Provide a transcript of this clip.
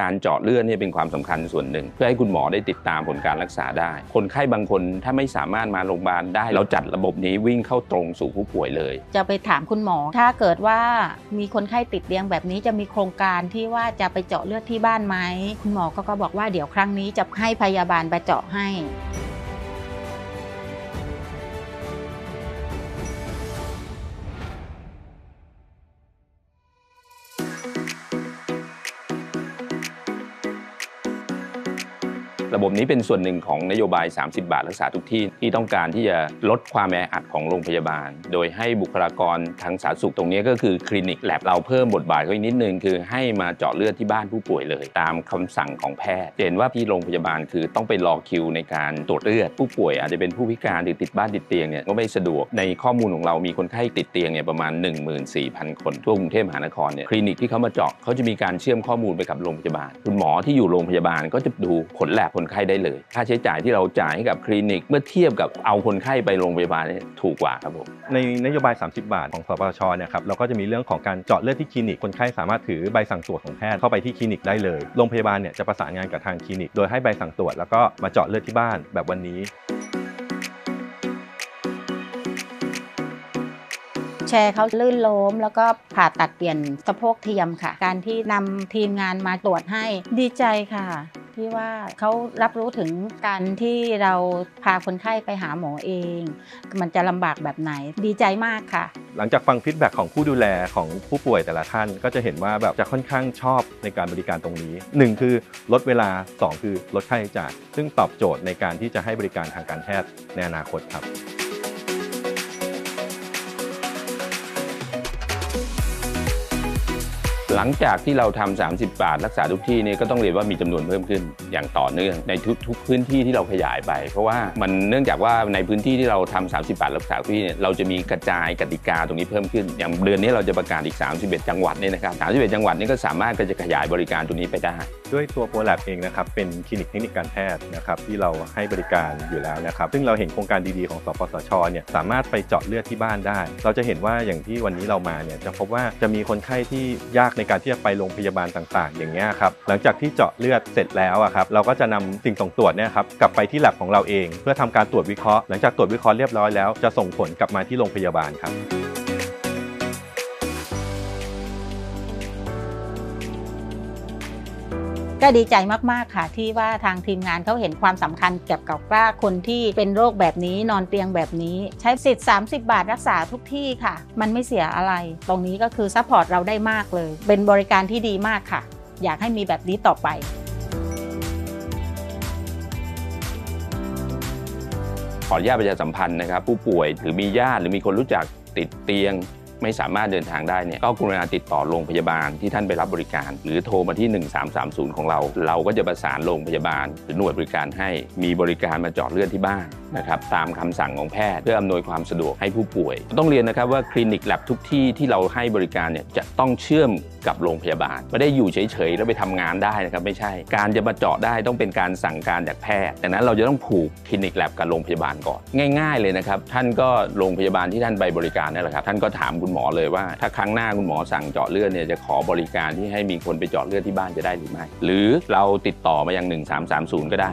การเจาะเลือดเนี่ยเป็นความสำคัญส่วนหนึ่ง เพื่อให้คุณหมอได้ติดตามผลการรักษาได้ คนไข้บางคนถ้าไม่สามารถมาโรงพยาบาลได้ เราจัดระบบนี้วิ่งเข้าตรงสู่ผู้ป่วยเลย จะไปถามคุณหมอ ถ้าเกิดว่ามีคนไข้ติดเตียงแบบนี้จะมีโครงการที่ว่าจะไปเจาะเลือดที่บ้านไหมคุณหมอก็ก็บอกว่าเดี๋ยวครั้งนี้จะให้พยาบาลไปเจาะให้ ระบบนี้เป็นส่วนหนึ่งของนโยบาย 30 บาทรักษาทุกที่ที่ต้องการที่จะลดความแออัดของโรงพยาบาล โดยให้บุคลากรทางสาธารณสุขตรงนี้ก็คือคลินิกแลบเราเพิ่มบทบาทเขาอีกนิดนึงคือให้มาเจาะเลือดที่บ้านผู้ป่วยเลย ตามคำสั่งของแพทย์เห็นว่าที่โรงพยาบาลคือต้องไปรอคิวในการตรวจเลือดผู้ป่วย อาจจะเป็นผู้พิการหรือติดบ้านติดเตียงเนี่ยก็ไม่สะดวกในข้อมูลของเรามีคนไข้ติดเตียงเนี่ยประมาณ 14,000 คนทั่วกรุงเทพมหานครเนี่ยคลินิกที่เขามาเจาะเขาจะมีการเชื่อมข้อมูลไปกับโรงพยาบาล คุณหมอที่อยู่โรงพยาบาลก็จะดูผลแลบคนไข้ได้เลย ค่าใช้จ่ายที่เราจ่ายให้กับคลินิก เมื่อเทียบกับเอาคนไข้ไปโรงพยาบาลเนี่ยถูกกว่าครับผมในนโยบาย 30 บาทของสปชเนี่ยครับเราก็จะมีเรื่องของการเจาะเลือดที่คลินิกคนไข้สามารถถือใบสั่งตรวจของแพทย์เข้าไปที่คลินิกได้เลยโรงพยาบาลเนี่ยจะประสานงานกับทางคลินิก โดยให้ใบสั่งตรวจแล้วก็มาเจาะเลือดที่บ้านแบบวันนี้ แชร์เขาลื่นล้ม แล้วก็ผ่าตัดเปลี่ยนสะโพกเทียมค่ะ การที่นำทีมงานมาตรวจให้ดีใจค่ะ ที่ว่าเขารับรู้ถึงการที่เราพาคนไข้ไปหาหมอเอง มันจะลำบากแบบไหนดีใจมากค่ะ หลังจากฟังฟีดแบ็กของผู้ดูแลของผู้ป่วยแต่ละท่าน ก็จะเห็นว่าแบบจะค่อนข้างชอบในการบริการตรงนี้ 1 คือลดเวลา 2 คือลดค่าใช้จ่ายซึ่งตอบโจทย์ในการที่จะให้บริการทางการแพทย์ในอนาคตครับ หลังจากที่เราทำ30 บาท รักษาทุกที่นี่ก็ต้องเรียนว่ามีจำนวนเพิ่มขึ้นอย่างต่อเนื่องในทุกๆพื้นที่ที่เราขยายไป เพราะว่ามันเนื่องจากว่าในพื้นที่ที่เราทำ30 บาท รักษาทุกที่เนี่ยเราจะมีกระจายกติกาตรงนี้เพิ่มขึ้น อย่างเดือนนี้เราจะประกาศอีก 31 จังหวัดเนี่ยนะครับ31 จังหวัดนี่ก็สามารถก็จะขยายบริการตรงนี้ไปได้ ด้วยตัวโปรแลบเองนะครับเป็นคลินิกเทคนิคการแพทย์นะครับที่เราให้บริการอยู่แล้วนะครับซึ่งเราเห็นโครงการดีๆของสปสชเนี่ยสามารถไปเจาะเลือดที่บ้านได้ เราจะเห็นว่าอย่างที่วันนี้เรามาเนี่ยจะพบว่าจะมีคนไข้ที่ยากในในการที่จะไปโรงพยาบาลต่างๆ อย่างเงี้ยครับหลังจากที่เจาะเลือดเสร็จแล้วอะครับเราก็จะนำสิ่งส่งตรวจเนี่ยครับกลับไปที่หลบของเราเอง เพื่อทำการตรวจวิเคราะห์หลังจากตรวจวิเคราะห์เรียบร้อยแล้วจะส่งผลกลับมาที่โรงพยาบาลครับ ก็ดีใจมากๆค่ะ ที่ว่าทางทีมงานเขาเห็นความสำคัญเกี่ยวกับว่าคนที่เป็นโรคแบบนี้นอนเตียงแบบนี้ ใช้สิทธิ์ 30 บาทรักษาทุกที่ค่ะ มันไม่เสียอะไร ตรงนี้ก็คือซัพพอร์ตเราได้มากเลย เป็นบริการที่ดีมากค่ะ อยากให้มีแบบนี้ต่อไปขออนุญาตประชาสัมพันธ์นะครับ ผู้ป่วยหรือมีญาติหรือมีคนรู้จักติดเตียง ไม่สามารถเดินทางได้เนี่ยก็กรุณาติดต่อโรงพยาบาลที่ท่านไปรับบริการ หรือโทรมาที่ 1330 ของเรา เราก็จะประสานโรงพยาบาล หรือหน่วยบริการให้มีบริการมาเจาะเลือดที่บ้านนะครับตามคำสั่งของแพทย์ เพื่ออำนวยความสะดวกให้ผู้ป่วย ต้องเรียนนะครับว่าคลินิกแลบทุกที่ที่เราให้บริการเนี่ยจะต้องเชื่อมกับโรงพยาบาล ไม่ได้อยู่เฉยๆแล้วไปทำงานได้นะครับไม่ใช่ การจะมาเจาะได้ต้องเป็นการสั่งการจากแพทย์ดังนั้นเราจะต้องผูกคลินิกแลบกับโรงพยาบาลก่อนง่าย ๆเลยนะครับท่านก็โรงพยาบาลที่ท่านไปบริการนั่นแหละครับท่านก็ถามคุณคุณหมอเลยว่า ถ้าครั้งหน้าคุณหมอสั่งเจาะเลือดเนี่ยจะขอบริการที่ให้มีคนไปเจาะเลือดที่บ้านจะได้หรือไม่ หรือเราติดต่อมายัง 1330 ก็ได้